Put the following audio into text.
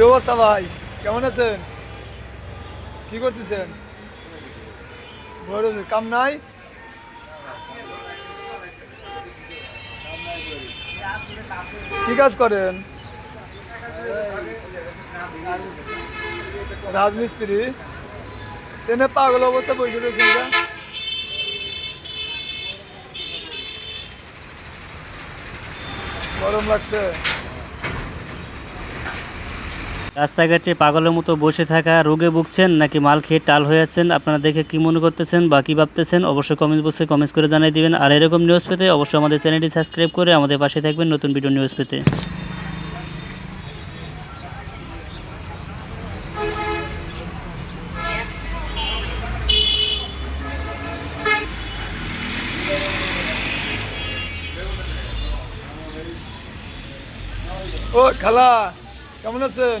কি অবস্থা ভাই? কেমন আছেন? কি করতেছেন? কাম নাই? কি কাজ করেন? রাজমিস্ত্রি। তেনে পাগল অবস্থা বসে রয়েছেন গরম লাগছে। রাস্তাঘাটে পাগলের মতো বসে থাকা রোগে ভুগছেন নাকি মাল খেয়ে টাল হয়ে আছেন? আপনারা দেখে কি মনে করতেছেন বা কি ভাবতেছেন? অবশ্যই কমেন্ট বক্সে কমেন্টস করে জানিয়ে দিবেন। আর এরকম নিউজ পেতে অবশ্যই আমাদের চ্যানেলটি সাবস্ক্রাইব করে আমাদের পাশে থাকবেন নতুন ভিডিও নিউজ পেতে। ও, খালা, কেমন আছেন?